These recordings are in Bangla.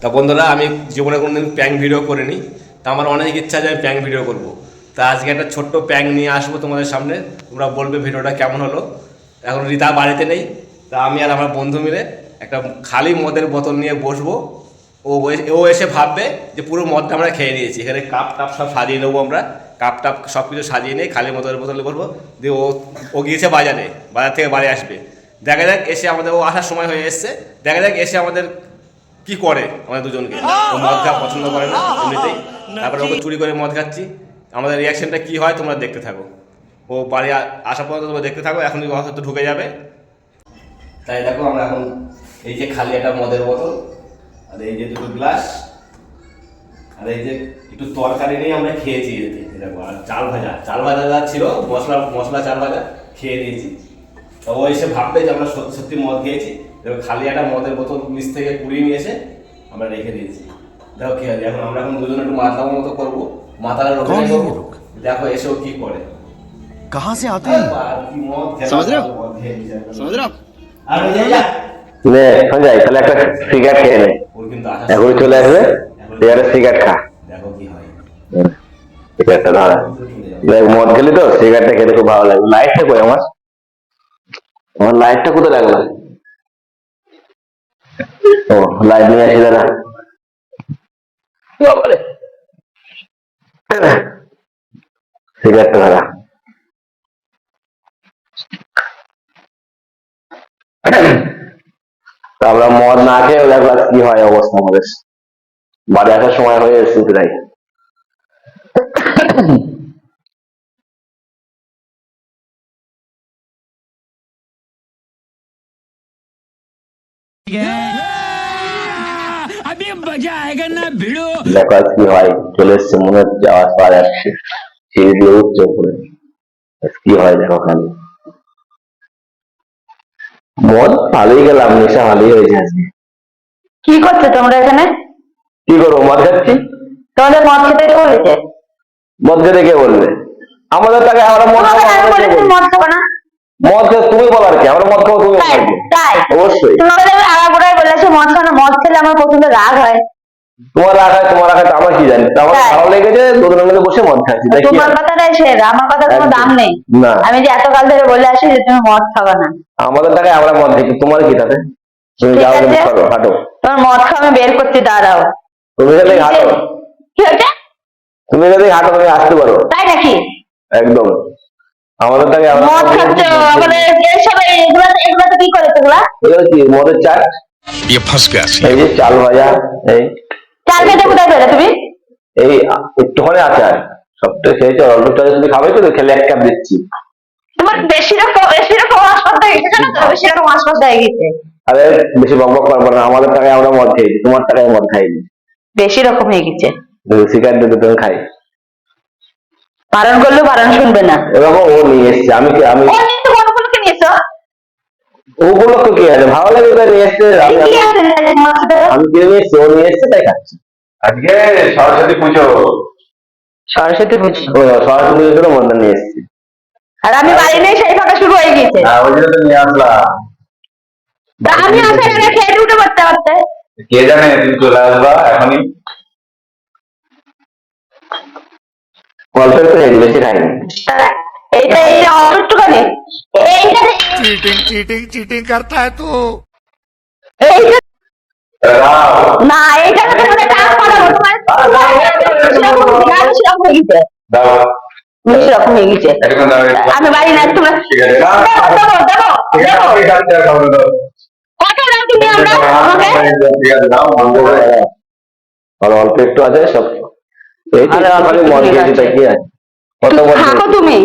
তা বন্ধুরা আমি জীবনে কোনোদিন প্যাং ভিডিও করিনি। তা আমার অনেক ইচ্ছা যে আমি প্যাং ভিডিও করব। তা আজকে একটা ছোট্ট প্যাং নিয়ে আসব তোমাদের সামনে। তোমরা বলবে ভিডিওটা কেমন হলো। এখন রিতা বাড়িতে নেই। তা আমি আর আমার বন্ধু মিলে একটা খালি মদের বোতল নিয়ে বসবো। ও ও এসে ভাববে যে পুরো মদটা আমরা খেয়ে নিয়েছি। এখানে কাপ টাপ সব সাজিয়ে নেব আমরা। কাপ টাপ সব কিছু সাজিয়ে নিয়ে খালি মদের বোতলে বলব, দিয়ে ও ও গিয়েছে বাজারে, বাজার থেকে বাড়ি আসবে। দেখা যাক এসে আমাদের, ও আসার সময় হয়ে এসছে। দেখা যাক এসে আমাদের কি করে, আমাদের দুজনকে। ও মদ খাওয়া পছন্দ করে না, এমনিতেই। তারপরে ওকে চুরি করে মদ খাচ্ছি। আমাদের রিয়াকশনটা কি হয়, তোমরা দেখতে থাকো। ও বাড়ি আসা পর্যন্ত তোমরা দেখতে থাকো এখন হয়তো ঢুকে যাবে। তাই দেখো, আমরা এখন এই যে খালি একটা মদের বোতল, আর এই যে দুটো গ্লাস। আর এই যে একটু তরকারি নিয়ে আমরা খেয়েছি এতে এই দেখো আর চাল ভাজা চাল ভাজা যা ছিল মশলা মশলা চাল ভাজা খেয়ে নিয়েছি তো ও এসে ভাববে যে আমরা সত্যি সত্যি মদ খেয়েছি দেখো খালি একটা মদের বোতল নিচ থেকে কুড়িয়ে নিয়ে এসে আমরা রেখে দিয়েছি দেখো কি আছে এখন আমরা এখন দুজনে একটু মাতালার মতো করবো মাতালার कौन है ये করবো लोग? দেখো এসেও কি করে कहाँ से आते हैं আর কি মদ খেলা, समझ रहे हो? মদ খেয়ে নিয়েছে একদম। समझ रहे हो आप আর ওই যে যা। নে সঞ্জয় তাহলে একটা সিগারেট খেয়ে নে ওর কিন্তু আসার এখন চলে আসবে একটা সিগারেট খা। দেখো কি হয় দেখ, মদ খেলি তো সিগারেটটা খুব ভালো লাগে। লাইটটা কই আমার? আমার লাইটটা কোথায় লাগল? ও লাইট নিয়ে আসি দাদা। সিগারেটটা আমরা মদ না খেয়ে দেখো আজ কি হয় অবস্থা আমাদের। বাড়ি আসার সময় হয়ে এসেছে প্রায় দেখো কি হয়, চলে মনে হচ্ছে দিয়ে উঠছে কি হয় মদ ভালোই গেলাম, নেশা ভালোই হয়েছে আজকে। কি করছ তোমরা এখানে? কি করব মদ খাচ্ছি? তোমাদের মদ খেতে কে বলেছে? মদ খেতে কে বলবে? আমাদের টাকা আমরা মদ খাব না। খেতে তুমি বলার কি? আমরা মদ খাব তুমি তাই অবশ্যই। তোমাকে আমি আগাগোড়াই মদ খাও মদ খেলে আমার প্রচণ্ড রাগ হয়। তোমার তোমার রাখা আমার কি জানি? আমার ভালো লেগেছে দুজনের মিলে বসে মদ খাচ্ছি তোমার কথাটাই আমার কথা কোনো দাম নেই। না। আমি যে এতকাল ধরে বলে আসি যে তুমি মদ খাবে না। আমাদের টাকায় আমরা মদ খাচ্ছি তোমার কি তাতে? তুমি যাও হাঁটো তোমার মদ খাও আমি বের করতে দাঁড়াও। তুমি যদি হাঁটো কি হয়েছে তুমি যদি হাঁটো তুমি আসতে পারো তাই নাকি একদম আমাদের টাকায় আমরা মদ খাচ্ছ আমাদের এইসব এগুলো এগুলো কি করে তোগুলা এগুলো কি মদের চাট ये फंस गया सी এই যে চাল ভাজা এই চাল খেতে কোথায় পেলে তুমি এই একটুখানি আচার সবটা সেই তো অল্প চালে তুমি খাবে তো খেলে এক কাপ দিচ্ছি তোমার বেশি রকম বেশি রকম হাসপাতাল হয়ে গেছে না তো? বেশি রকম হাসপাতাল হয়ে গেছে আরে বেশি বক বক করবো না আমাদের টাকায় আমরা মদ খাইছি তোমার টাকায় মদ খাইনি বেশি রকম হয়ে গেছে। সিগারেট দিতে তুমি খাই। বারণ করলেও বারণ শুনবে না। এরকম ও নিয়ে এসছে আমি কি আমি ও কিন্তু গণগুলোকে নিয়েছো ওগুলো কি আছে? ভালো লাগে তাই নিয়ে এসছে আমি কি আমি- নিয়ে এসছি ও নিয়ে এসছে তাই খাচ্ছি। আজকে সরস্বতী পুজো। সরস্বতী পুজো। ও সরস্বতী পুজোর জন্য নিয়ে এসছি। আর আমি বাড়ি নেই সেই ফাঁকা শুরু হয়ে গেছে হ্যাঁ ওই জন্য তো নিয়ে আসলাম। আমি আগে খেয়ে উঠে পড়তে পারতে। কে জানে তুমি চলে আসবা? এখনই? আমি বাড়ি না তোমরা দেখো দেখো দাও তুমি আমরা। আর অল্প একটু আছে সব এই কি আছে কত থাকো তুমি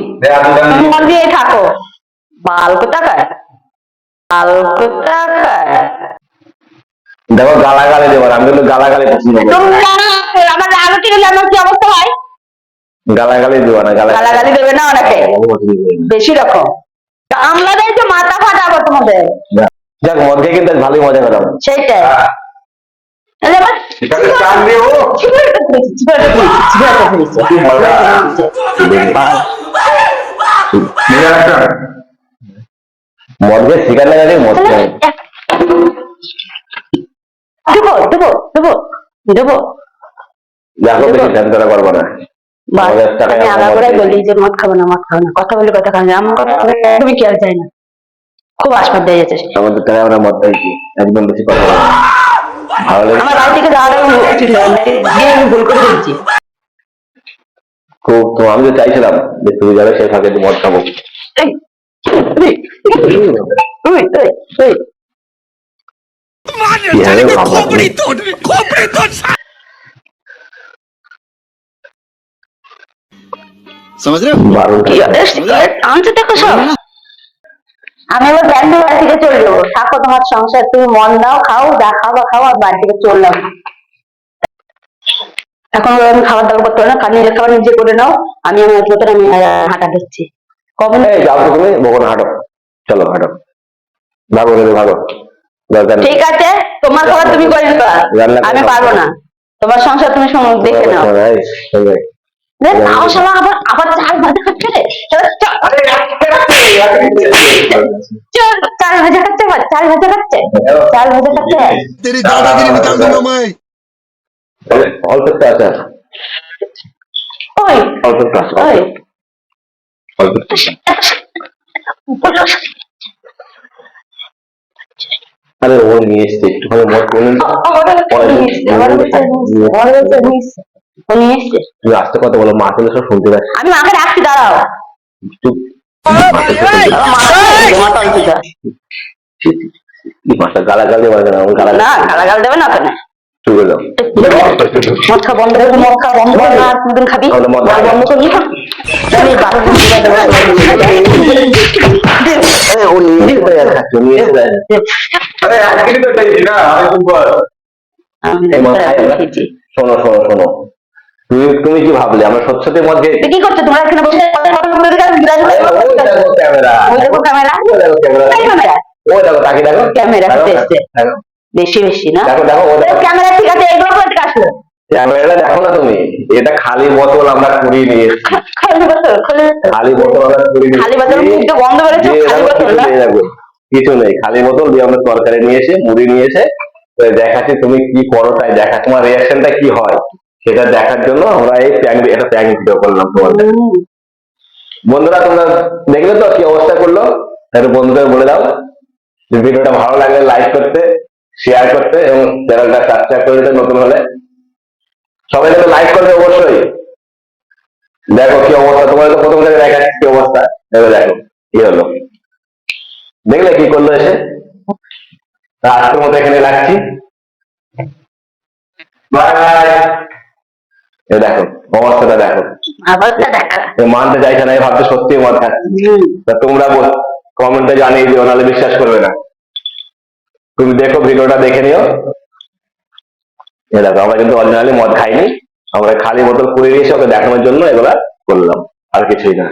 থাকো বাল বাল দেখো গালাগালি দেবো না, আমি কিন্তু গালাগালি পছন্দ করি আমার কি অবস্থা হয় দেবো না গালাগালি দেবে না না। বেশি রকম কামলা দেয় মাথা ফাটাবো তোমাদের যাক মদ খেয়ে কিন্তু ভালোই মজা পেলাম। সেইটাই তাহলে আবার ঠিক আছে চান দিও সিগারেটটা ফেলেছি, সিগারেটটা ফেলেছি, সিগারেটটা ফেলেছি, কি মজা। সিগারেটটা ফেলেছি। বাল। নিজের একটা। মদ খেয়ে সিগারেট লাগালে মদ তাহলে খাই এক- দেবো দেবো দেবো দেবো। দেখো বেশি টেনশন করব না। বাস, আমাদের আমি আগাগোড়াই বলি যে মদ খাব না মদ খাব না। কথা বলে কথা খাব না। আমার কথা তুমি কি আর চাই না। খুব আসপাত দিয়ে যাচ্ছে আমাদের তাহলে আমরা মত দিয়েছি একদম বেশি কথা বলি ভালো লাগে আমার ভুল করে দিচ্ছি খুব তো আমি তো চাইছিলাম যে তুমি যাবে সেই ফাঁকে যে মদ খাব আমি তো দেখো সব আমি এবার ব্যান্ডের বাড়ি থেকে চলে যাব। থাকো তোমার সংসার তুমি মন দাও খাও যা খাওয়া খাও আর বাড়ি থেকে চললাম এখন আমি খাবার দাবার করতে পারব না নিজের খাবার নিজে করে নাও আমি আমার মতন আমি হাঁটা দিচ্ছি। এই যাও তুমি বকন হাঁটো। চলো হাঁটো। ভাগো ভাগো। ঠিক আছে তোমার খাবার তুমি করে নিবা আমি পারব না। তোমার সংসার তুমি দেখে নাও। আবার আবার চাল ভাজা খাচ্ছে রে। শালা চল, চল, চাল ভাজা খাচ্ছে আবার, চাল ভাজা খাচ্ছে চাল ভাজা খাচ্ছে तेरी दादागिरी निकाल दूंगा मैं অল্প একটু আছে ওই অল্প একটু আছে ওই অল্প একটু আছে। আরে ও নিয়ে এসছে একটুখানি মদ করে নিন তো। আমারও একটা নিয়ে এসছে, আমারও একটা নিয়ে এসছে, আমারও একটা নিয়ে এসছে। ও নিয়ে এসছে। তুমি আস্তে কথা বলো মা তুলে সব শুনতে পাচ্ছি আমি মাকে ডাকছি দাঁড়াও চুপ আমার গালাগালি না না গালাগাল দেবে না মদ বন্ধ মদ বন্ধ করে না কোনদিন খাবি? বন্ধ করবি না আমি বারো। শোনো শোনো শোনো। তুমি তুমি কি ভাবলে? আমরা খেয়েছি তুই কি করছ? তোমরা এখানে বসে ক্যামেরা। দেখো দেখো তাকে দেখো। ক্যামেরা দেখো, এসছে। দেখো। বেশি বেশি না? দেখো দেখো ক্যামেরা ঠিক আছে এগুলো কোথা আসলো। ক্যামেরাটা দেখো না তুমি। এটা খালি বোতল আমরা নিয়ে খালি বোতল খালি। বোতল। আমরা কুড়িয়ে নিয়ে খালি বোতল এসেছি। মুখে গন্ধ খালি বোতল কিছু নেই দেখো। কিছু নেই খালি বোতল দিয়ে আমরা তরকারি নিয়ে এসে মুড়ি নিয়ে এসে দেখাচ্ছি তুমি কি করো তাই দেখা তোমার রিয়াকশনটা কি হয়? সেটা দেখার জন্য আমরা এই প্যাং একটা প্যাং ভিডিও করলাম তোমাদের। বন্ধুরা তোমরা দেখলে তো কি অবস্থা করল? একটু বন্ধুদের বলে দাও। যে ভিডিওটা ভালো লাগলে লাইক করতে শেয়ার করতে এবং চ্যানেলটা সাবস্ক্রাইব করে দিতে নতুন হলে। সবাই কিন্তু লাইক করবে অবশ্যই। দেখো কি অবস্থা তোমার তো প্রথম থেকে দেখাচ্ছি কি অবস্থা। এবার দেখো কি হলো। দেখলে কি করল এসে? তা আজকের মতো এখানে রাখছি। বাই এ দেখো অবস্থাটা দেখো। মানতে চাইছে না ভাবতে সত্যি মাথা হ্যাঁ। তোমরা কমেন্টে জানিয়ে দিও নাহলে বিশ্বাস করবে না। তুমি দেখো ভিডিওটা দেখে নিও। দেখো আমরা কিন্তু অরিজিনালি মদ খাইনি। আমরা খালি বোতল পুড়ে নিয়েছি ওকে দেখানোর জন্য এগুলা করলাম আর কিছুই না।